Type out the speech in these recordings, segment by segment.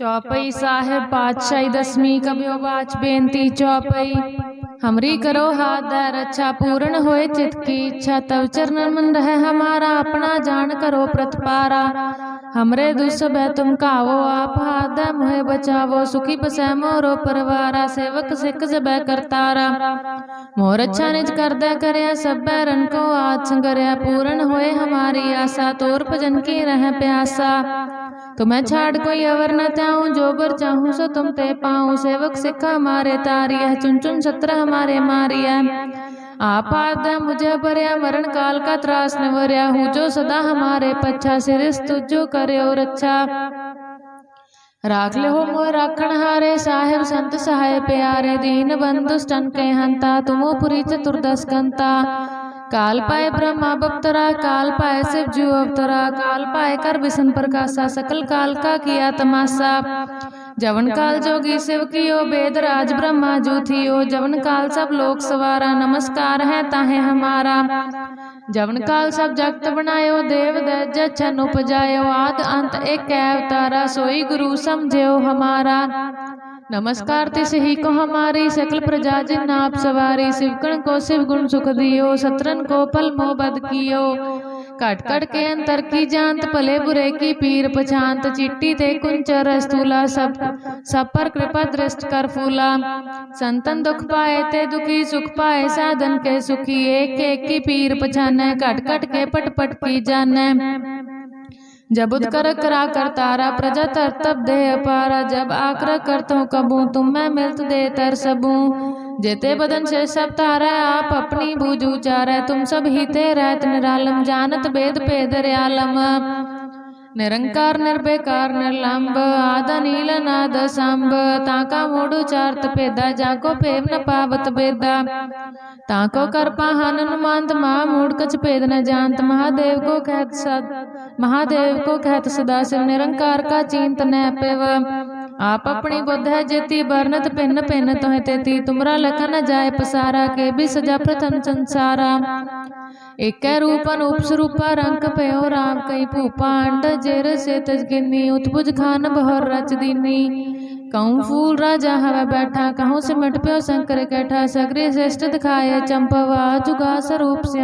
चौपई साहेब बादशाही दसवीं कभी वाच बेनती चौपई। हमरी करो हाथ दय रक्षा पूर्ण होए चित की। इच्छा तब चरण मन रहे हमारा अपना जान करो प्रतिपारा हमरे दुस्सभ है तुम कावो आप हाथ मोहे बचावो सुखी बसै मोरो परवारा सेवक सिख जबै करतारा। मोर अच्छा निज कर दय करया सब बैरन को आज संगरया पूर्ण होए हमारी आशा तोर भजन की रह प्यासा। तुम्हें छाड़ कोई अवर न त्याऊं जो बर चाहूँ सो तुम ते पाऊँ सेवक सिखा मारे तारिया चुन चुन सत्र हमारे मारिया। आप मुझे भरया, मरण काल का त्रास न वरया हूँ जो सदा हमारे पच्छा, सिरिस तुझो करे और अच्छा। राख ले हो मोह राखण हारे, साहेब संत सहाय प्यारे। दीन बंधु स्टन के हंता, तुमो पुरी चतुर्दश कंता। काल पाए ब्रह्मा बप्तरा, काल पाए शिव जीव अवतरा। काल पाए कर विष्ण प्रकाशा, सकल काल का किया तमाशा। जवन काल जोगी शिव कियो, वेद राज ब्रह्मा जो थियो जवन काल सब लोक सवारा, नमस्कार है ताहे हमारा। जवन काल सब जगत बनायो, देव दज छन उपजायो। आद अंत एक अवतारा, सोई गुरु समझो हमारा। नमस्कार तिस ही को हमारी, सकल प्रजा जिन आप सवारी। शिवकण को शिव गुण सुख दियो, सतरन को पल मोह बद कियो। कट कट के अंतर की जानत भले बुरे की पीर पछांत चिट्टी ते कुंचर स्थूला सब सब पर कृपा दृष्ट कर फूला संतन दुख पाए ते दुखी सुख पाए साधन के सुखी एक एक की पीर पछाने कट कट के पट पट की जाने जब कर करा कर तारा प्रजा तर तब दे अपारा जब आकर करतो कबू तुम मैं मिलत दे तर सबू जेते बदन से सब तारा आप अपनी बूझ उचारा तुम सब ही ते रहत निरालम जानत वेद पेद आलम निरंकार निर्भयकार निर्लंब आद नील नाद सांब ताका मूडु चार्त पेदा जाको पेव न पावत बेदा ताको कर पाहन हनुमंत महा मूड कछ पेद न जानत महादेव को कहत सद महादेव को कहत सदा शिव निरंकार का चिंत न पेव आप अपनी बुद्ध है जेती बरनत पिन पिन तो तेती, तुमरा लखन जाय पसारा, के भी सजा प्रथम संसारा। एक रूप अनूप स्वरूपा रंग पयो राम, कई भूपा अंड जेर से तजगिनी उत्पुज खान बहर रच दीनी। कहूँ फूल राजा हवा बैठा, कहूँ सिमट प्यो शंकर कैठा, सगरे श्रेष्ठ दिखाए चंपवा जुगा स्वरूप से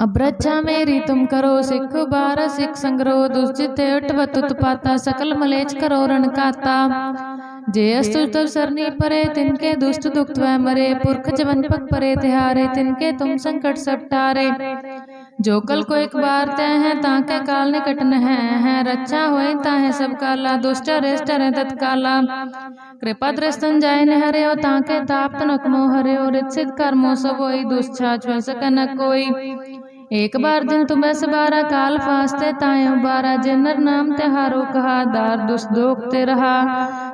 अब्रच्छा मेरी तुम करो सिख बार सिख संग्रो दुष्चित उठवत उत्पाता सकल मलेच करो रण काता। जे अस्तु तब सरनी परे तिनके दुष्ट दुख मरे पुरख जवन पग परे तिहारे तिनके तुम संकट सब टारे। जो कल को एक बार तय है ताके काल निकट न है, है रक्षा होए ताहे सब काला दुष्ट रेष्ट रे तत्काला। कृपा दृष्टन जाय न हरे ओ ताके ताप तनक मोह हरे और रित कर्मो सब होई दुष्छा छुए सकन कोई। एक बार दिन तुम्हें सबारा काल फास्ते तायो बारा जिनर नाम तिहारो कहा दार दुष्दोख ते रहा।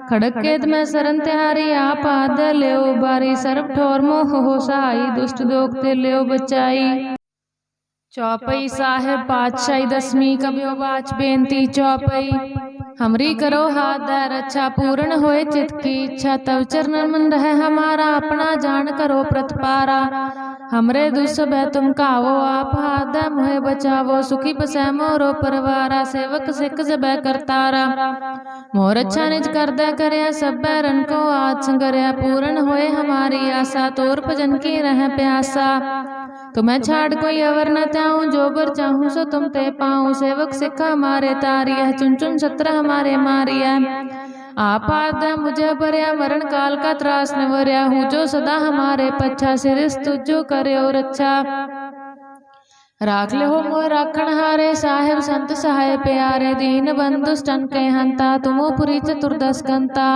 खड़क केत में सरन तिहारी आप आद ले बारी सर्व ठोर मोह हो सहाई दुष्ट दोख ते ले बचाई चौपई साहेब पातशाही दसवीं कबियो बाच बेनती चौपई। हमरी करो हाथ दय रक्षा पूर्ण होए चित की। इच्छा तव चरण मन रहे हमारा अपना जान करो प्रतिपारा। हमरे दुस्सभ है तुम कावो आप हाथ दय मोहे बचावो सुखी बसै मोरो परवारा सेवक सिख जबै करतारा। मोर अच्छा निज कर दय करया सब रन को आज संगरया पूर्ण होए हमारी आशा तोर भजन की रह प्यासा। तुम्हें छाड़ कोई अवर न त्याऊं जो बर चाहूँ सो तुम ते पाऊँ। सेवक सिखा मारे तारिया चुन चुन सत्र हमारे मारिया। आप आद मुझे भरया मरण काल का त्रास न वरया हूँ, जो सदा हमारे पच्छा सिरिस तुझो करे और अच्छा राख ले हो मोह राखण हारे, साहेब संत सहाय प्यारे, दीन बंधु स्टन के हंता, तुमो पुरी चतुर्दश कंता।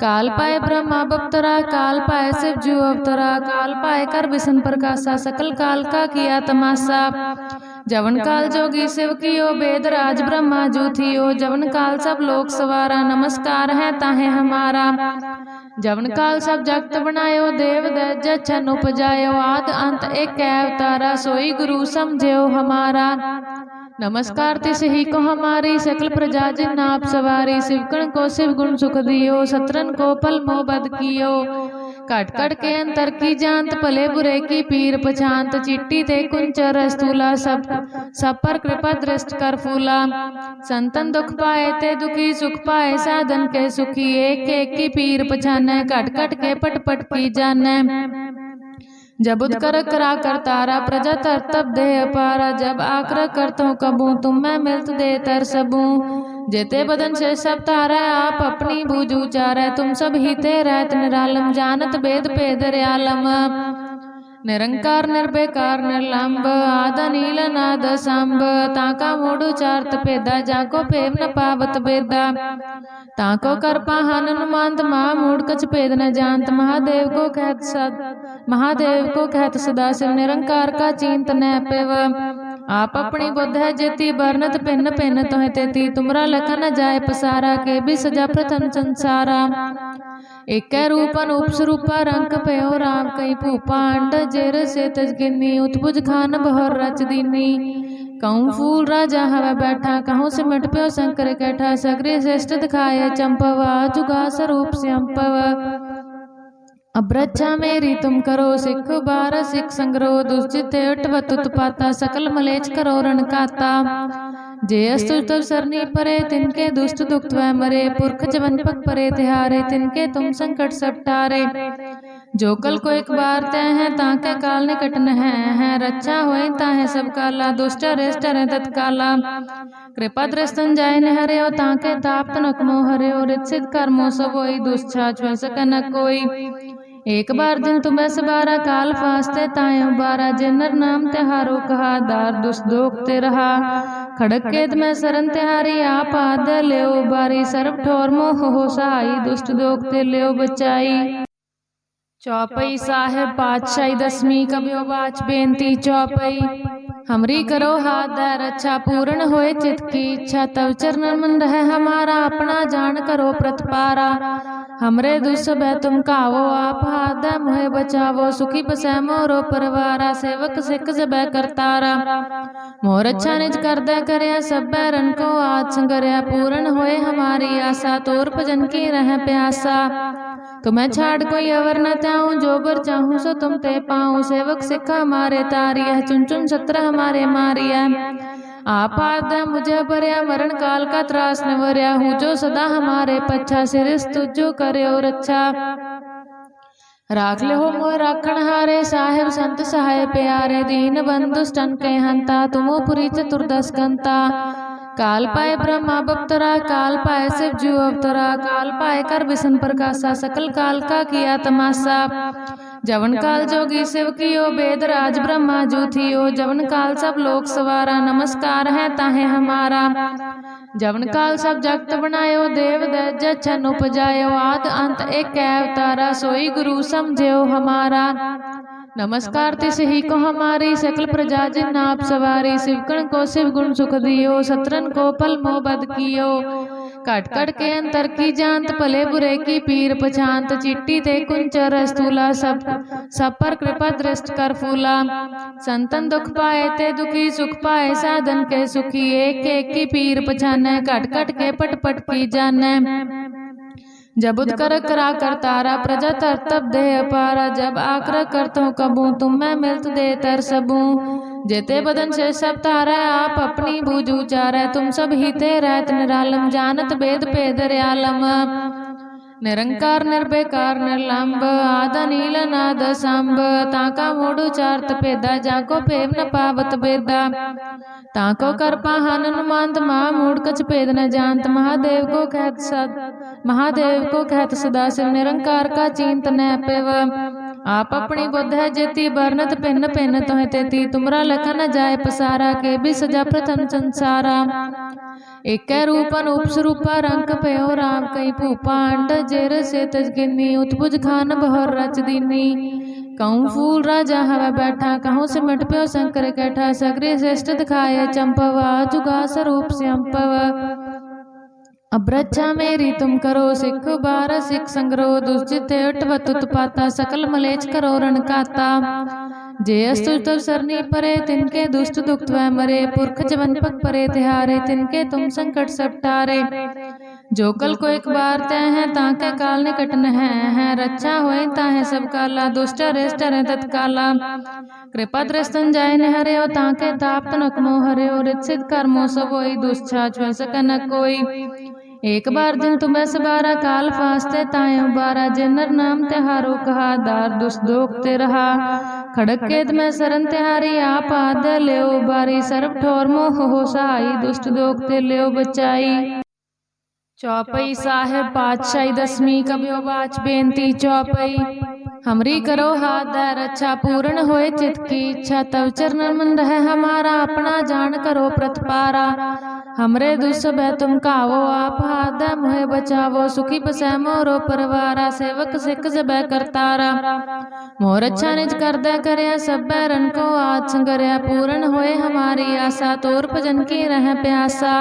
काल पाए ब्रह्मा बप्तरा, काल पाए शिव जीव अवतरा, काल पाए कर विष्णु प्रकाशा, सकल काल का किया तमाशा। जवन काल जोगी शिव कियो वेद राज ब्रह्मा जो थियो जवन काल सब लोक सवारा, नमस्कार है ताहे हमारा। जवन काल सब जगत बनायो, देव दज छन उपजायो। आद अंत एक अवतारा सोई गुरु समझो हमारा। नमस्कार तिस ही को हमारी, सकल प्रजा जिन आप सवारी। शिवकण को शिव गुण सुख दियो, सतरन को पल मोह बद कियो। कट कट के अंतर की जांत भले बुरे की पीर पछांत चिट्टी ते कुंचर रस्तूला सब सब पर कृपा दृष्ट कर फूला संतन दुख पाए ते दुखी सुख पाए साधन के सुखी एक एक की पीर पछाने कट कट के पट पट की जाने जब उत्कर करा कर तारा प्रजा तर तब दे अपारा जब आकर करतो कबू तुम मैं मिलत दे तर सबू। जेते बदन से सब तारा आप अपनी बूझ चार तुम सब हिते रहत निरालम जानत वेद भेद रयालम निरंकार निर्भयकार निर्लंब आद नील नाद संभ ताका मूड चारत भेदा जाको पेम न पावत बेदा ताको कर पाहन अनुमानत महा मूड कछ भेद न जानत महादेव को कहत सद महादेव को कहत सदा शिव निरंकार का चिंत न पेव आप अपनी बुद्ध है जेती वर्णत भिन्न भिन्न तोह तेती। तुमरा लखन जाय पसारा, के भी सजा प्रथम संसारा। एक रूप अनूप स्वरूपा रंग पयो राम। कई भूपा अंड जेर से तजगिनी उत्पुज खान बहर रच दीनी। कहूँ फूल राजा हवा बैठा, कहूँ सिमट प्यो शंकर कैठा। सगरे श्रेष्ठ दिखाए चंपवा जुगा स्वरूप श्यंपवा अंपव अब्रच्छा मेरी तुम करो सिख, बार सिख संग्रो, दुष्जित उठवत उत्पाता सकल मलेच करो रण काता। जे अस्तु तब सरनी परे, तिनके दुष्ट दुख वह मरे, पुरख जवन पग परे, तिहारे तिनके तुम संकट सब टारे। जो कल को एक बार तय है, ताके काल निकट न है है रक्षा होए ताहे सब काला, दुष्ट रेष्ट है तत्काला। कृपा दृष्टन जाय न हरे ओ ताके ताप तनक मोह हरे ओ रित कर्मो सब होई दुष्छाछ सकन कोई। एक बार दिन तुम्हें सबारा काल फास्ते तायो बारा जिनर नाम तिहारो कहा, दार दुष्ट दोखते रहा। खड़क केत में सरन तिहारी आप आद ले बारी सर्व ठोर मोह हो सहाई, दुष्ट दोखते ले बचाई। चौपई साहेब पातशाही दसवीं कबियो बाच बेनती, चौपई। हमरी करो हाथ दर अच्छा पूर्ण होए चित की, इच्छा तब चरण मन रहे हमारा, अपना जान करो प्रतपारा हमरे दुस्सब है तुम कावो आप हाथ दे मोहे बचावो, सुखी बसै मोरो परवारा, सेवक सिख जबै करतारा। मोर अच्छा निज कर दे करया सब बैरन को आज संगरया पूर्ण होए हमारी आशा, तोर भजन की रह प्यासा। तुम्हें छाड़ कोई अवर न त्याऊं, जो बर चाहूँ सो तुम ते पाऊँ। सेवक सिखा मारे तारिया, चुन चुन सत्र हमारे मारिया। आद मुझे भरया मरण काल का त्रास न भरया हूँ, जो सदा हमारे पच्छा सिरिस तुझो करे और अच्छा। राख ले हो राखण हारे, साहेब संत सहाय प्यारे, दीन बंधु स्टन के हंता, तुमो पुरी चतुर्दश कंता। काल पाए ब्रह्मा बप्तरा, काल पाए शिव जू अवतरा, काल पाए कर विष्ण प्रकाशा, सकल काल का किया तमाशा। जवन काल जोगी शिव कियो वेद राज ब्रह्मा जू जवन काल सब लोक सवारा, नमस्कार है ताहे हमारा। जवन काल सब जगत बनायो, देव दज छन उपजायो। आद अंत एक अवतारा, सोई गुरु समझो हमारा। नमस्कार तिस ही को हमारी, सकल प्रजा जिन आप सवारी। शिवकण को शिव गुण सुख दियो सतरन को पल मोह बद कियो। कट कट के अंतर की जानत भले बुरे की पीर पछानत चिट्टी ते कुंचर स्थूला सब सब पर कृपा दृष्ट कर फूला संतन दुख पाए ते दुखी सुख पाए साधन के सुखी एक एक की पीर पछानै कट कट के पट पट की जानै जब उत्कर करा कर तारा प्रजा तर तब दे अपारा जब आकर करतो कबू तुम मैं मिलत दे तर सबू जेते बदन से सब तारा आप अपनी बूझ उचारै तुम सब हिते रहत निरालम जानत वेद भेद रयालम निरंकार निर्भयकार निर्लंब आद नील नाद संभ ताका मूड चारत भेदा जाको पेम न पावत बेदा ताको कर पाहन अनुमानत महा मूड कछ भेद न जानत महादेव को कहत सद महादेव को कहत सदा शिव निरंकार का चिंत न पेव आप अपनी बुद्ध है जेती वर्णत भिन्न भिन्न पिन्न तोहे तेती, तुमरा लखन जाय पसारा, के भी सजा प्रथम संसारा। एक रूप अनूप स्वरूपा रंग पयो राम, कई भूपांड जेर से तजगिनी उत्पुज खान बहर रच दीनी। कहूँ फूल राजा हवा बैठा, कहूँ सिमट प्यो शंकर कैठा, सगरे श्रेष्ठ दिखाए चंपवा जुगा स्वरूप श्यंपवा अब्रच्छा मेरी, तुम करो सिख बार, सिख संग्रो दुष्जित उठवत उत्पाता सकल मलेच करो, रण काता। जे अस्तु तब सरनी परे, तिनके दुष्ट दुख मरे, पुरख जवन पग परे, तिहारे, तिनके तुम संकट सब टारे। जो कल को एक बार तय है, ताके काल निकट न है है रक्षा होए, ताहे सब काला, दुष्ट रेष्ट रे तत्काला। कृपा दृष्टन जाय न हरे ओ ताके ताप तनक मो हरे ओ रित कर्मो सब होई दुष्छा छ्वस न कोई। एक बार दिन बस बारह काल फास्ते तायो बारा जिनर नाम तिहारो कहा, दार दुष्दोक ते रहा। खड़क केत में सरन तिहारी आप आद ले बारी सर्व ठोर मोह हो सहाई दुष्ट दोख ते ले बचाई चौपई साहेब पातशाही दसवीं कबियो बाच बेनती, चौपई। हमरी करो हाथ दे रक्षा पूर्ण होए चित की इच्छा तब चरण मन रहे हमारा अपना जान करो प्रतपारा हमरे दुस्सब है तुम कावो आप हाथ दे मुहे बचावो सुखी बसै मोरो परवारा सेवक सिख जबै करतारा मोर अच्छा निज कर दे करया सब बैरन को आज संगरया पूर्ण होए हमारी आशा तोर भजन की रह प्यासा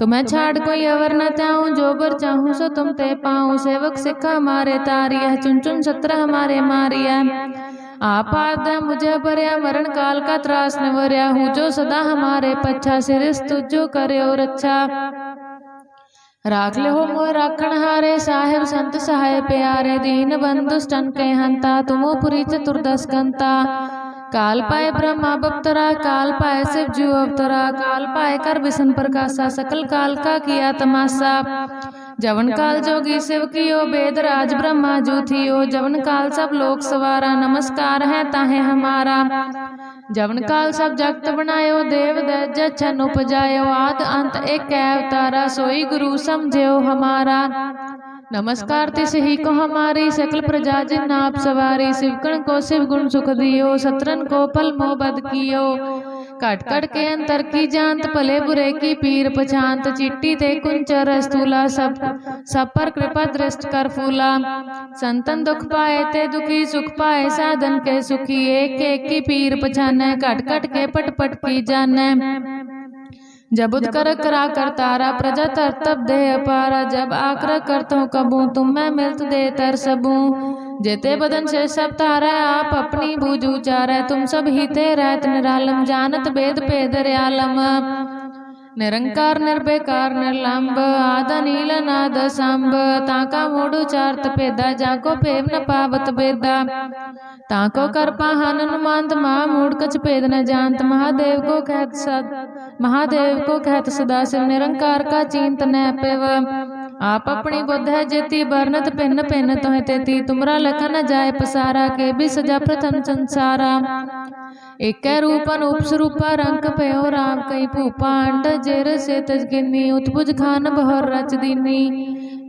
तुम्हें छाड़ कोई अवर न त्याऊं, जो बर चाहूँ सो तुम ते पाऊँ। सेवक सिखा मारे तारिया चुन चुन सत्र हमारे मारिया। आप मुझे भरया, मरण काल का त्रास न भरया। हूँ जो सदा हमारे पच्छा, सिरिस तुझो करे और अच्छा। राख ले हो मोह राखण हारे, साहेब संत सहाय प्यारे। दीन बंधु स्टन के हंता, तुमो पुरी चतुर्दश कंता काल पाए ब्रह्मा बप्तरा काल पाए शिव जीव अवतरा काल पाए कर विष्णु प्रकाशा, सकल काल का किया तमाशा। जवन काल जोगी शिव कियो, वेद राज ब्रह्मा जू थियो। जवन काल सब लोक सवारा, नमस्कार है ताहे हमारा। जवन काल सब जगत बनायो, देव दैज छन उपजायो। आद अंत एक अवतारा, सोई गुरु समझो हमारा। नमस्कार तिस ही को हमारी सकल प्रजा जिन आप सवारी शिवकण को शिव गुण सुख दियो सत्रन को पल मोह बद कियो। कट कट के अंतर की जानत भले बुरे की पीर पछांत चिट्टी ते कुंचर स्थूला सब सब पर कृपा दृष्ट कर फूला। संतन दुख पाए ते दुखी सुख पाए साधन के सुखी एक एक की पीर पछाने कट कट के पट पट की जाने जब उदकर करा कर तारा प्रजा तर तब दे अपारा जब आकर करतो कबू, तुम मैं मिलत दे तर सबू। जेते बदन से सब तारा, आप अपनी बूझ उचारा, तुम सब ही ते रहत निरालम, जानत भेद पे आलम निरंकार निर्भयकार निर्लंब आद नील नाद सांब ताका मूडु चार्त पेदा जाको पेव न पावत बेदा ताको कर पाहन हनुमंत महा मूड कछ पेद न जानत महादेव को कहत सद महादेव को कहत सदा शिव निरंकार का चिंत न पेव आप अपनी बुद्ध है जेती बरनत पिन पिन तोहे तेती, तुमरा लखन जाय पसारा, के भी सजा प्रथम संसारा। एक रूप अनूप स्वरूपा रंग पयो राम, कई भूपा अंड जेर से तजगिनी उत्पुज खान बहर रच दीनी।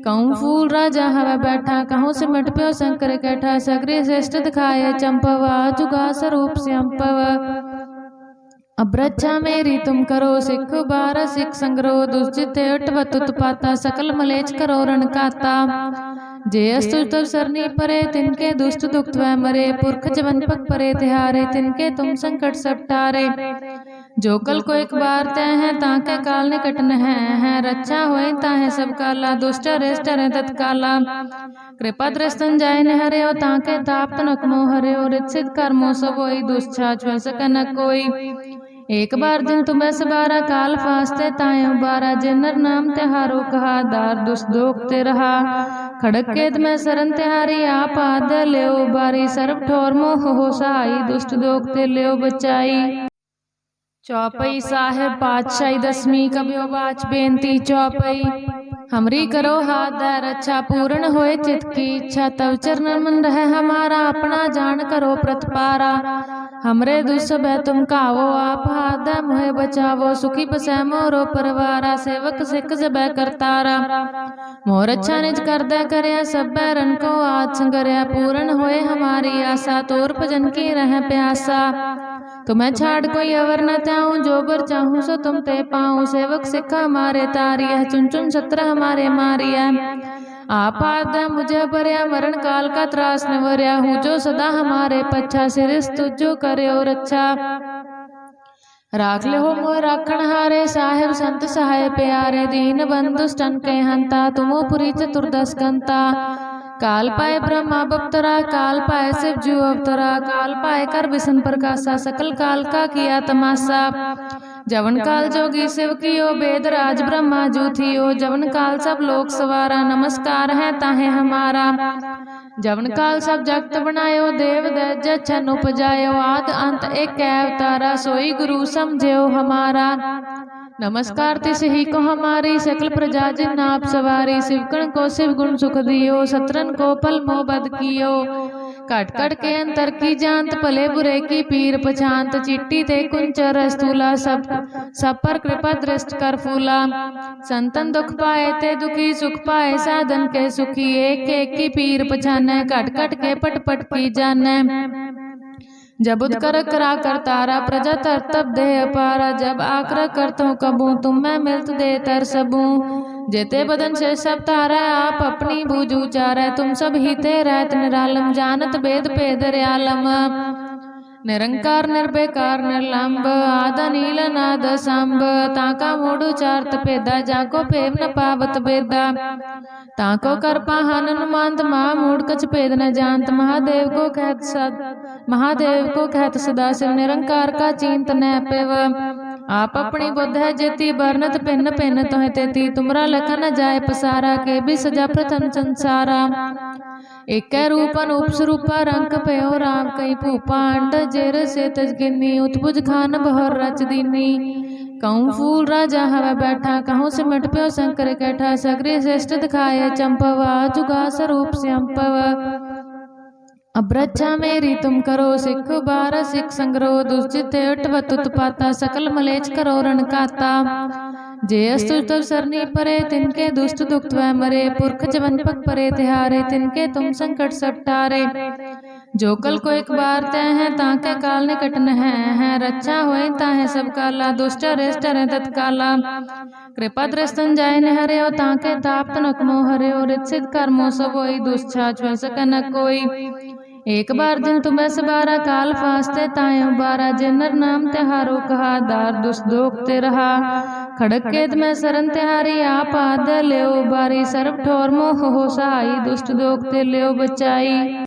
कहूँ फूल राजा हवा बैठा, कहूँ सिमट प्यो शंकर कैठा, सगरे श्रेष्ठ दिखाए चंपवा जुगा स्वरूप से अम्पव मेरी तुम करो सिख, बार सिख संग्रो दुष्जित अटवत उत्पाता, सकल मलेच करो रण काता। जे अस्तु तब सरनी परे, तिनके दुष्ट दुख वह मरे, पुरख जवन पग परे, तिहारे तिनके तुम संकट सब टारे। जो कल को एक बार तय है, ताके काल निकट न है है रक्षा होए, ताहे सब काला, दुष्ट रेष्ट रे तत्काला। कृपा दृष्टन जाय न हरे ओ ताके ताप तनक मो हरे ओ रित कर्मो सब होई दुष्छा छ्वस न कोई। एक बार दिन तुम्हें सबारा काल फास्ते तायो बारा जिनर नाम तिहारो कहा दार दुष्दोक ते रहा। खड़क केत में सरन तिहारी आप आद ले बारी सर्व ठोर मोह हो सहाई दुष्ट दोक ते ले बचाई चौपई साहेब पातशाही दसवीं कबियो बाच बेनती चौपई। हमरी करो हाथ दे रक्षा पूर्ण होए चित की। इच्छा तब चरण मन रहे हमारा अपना जान करो प्रतपारा हमरे दुस्सब है तुम कावो आप दे मुहे बचावो सुखी बसै मोरो परवारा सेवक सिख जबै करतारा। मोर अच्छा निज कर दे करया सब रन को आज संगरया पूर्ण होए हमारी आशा तोर भजन की रह प्यासा। तुम्हें छाड़ कोई अवर न त्याऊं जो बर चाहूँ सो तुम ते पाऊँ। सेवक सिखा मारे तारिया चुन चुन सत्र हमारे मारिया। मुझे भरया मरण काल का त्रास न भरया हूँ, जो सदा हमारे पच्छा सिरिस तुझो करे और अच्छा। राख ले मोह राखण हारे, साहेब संत सहाय प्यारे, दीन बंधु स्टन के हंता, तुमो पुरी चतुर्दश कंता। काल पाए ब्रह्मा बप्तरा, काल पाए शिव जीव अवतरा, काल पाए कर विष्णु प्रकाशा, सकल काल का किया तमाशा। जवन काल जोगी शिव कियो वेद राज ब्रह्मा जू थियो जवन काल सब लोक सवारा। नमस्कार है ताहे हमारा। जवन काल सब जगत बनायो देव दैज छन उपजायो। आद अंत एक अवतारा सोई गुरु समझो हमारा। नमस्कार तिस ही को हमारी सकल प्रजा जिन आप सवारी। शिवकण को शिव गुण सुख दियो सतरन को पल मोह बद कियो। कट कट के अंतर की जानत भले बुरे की पीर पछांत चिट्टी ते कुंचर स्थूला सब सब पर कृपा दृष्ट कर फूला संतन दुख पाए ते दुखी सुख पाए साधन के सुखी एक एक की पीर पछाने कट कट के पट पट की जाने जब उदकर करा कर तारा प्रजा तर तब दे अपारा जब आकर करतो कबू तुम मैं मिलत दे तर सबू जेते बदन से सब तारा आप अपनी बूझू चारा तुम सब ही ते रहत निरालम जानत वेद पेद आलम निरंकार निर्भयकार निर्लंब आद नील नाद सांब ताका मूड चार्त पेदा जाको पेव न पावत बेदा ताको कर पाहन हनुमंत महा मूड कछ पेद न जानत महादेव को कहत सद महादेव को कहत सदा शिव निरंकार का चिंत न पेव आप अपनी बुद्ध है जेती, बरनत पिन पिन तोह तेती। तुमरा लखन जाय पसारा, के भी सजा प्रथम संसारा। एक रूप अनूप स्वरूपा रंग पयो राम। कई भूपा अंड जेर से तजगिनी उत्पुज खान बहर रच दीनी। कहूँ फूल राजा हवा बैठा, कहूँ सिमट प्यो शंकर कैठा। सगरे श्रेष्ठ दिखाए चंपवा जुगा स्वरूप श्याम्पव। अब्रच्छा मेरी तुम करो सिख बार सिख संग्रो दुष्जित उठवत उत्पाता सकल मलेच करो रण काता। जे अस्तु तब सरनी परे तिनके दुष्ट दुख मरे पुरख जवन पग परे तिहारे तिनके तुम संकट सब टारे जो कल को एक बार तय है ताके काल निकट न है, है रक्षा होए ताहे सब काला दुष्ट रेष्ट है तत्काला कृपा दृष्टन जाय न हरे ओ ताके ताप तनक मोह हरे ओ रित कर्मो सब होई दुष्छा छुआ सकन कोई। एक बार दिन तुम्हें सबारा काल फास्ते तायो बारा जिनर नाम तिहारो कहा दार दुष्दोक ते रहा खड़क केत में सरन तिहारी आप आद ले बारी सर्व ठोर मोह हो सहाई दुष्ट दोक ते ले बचाई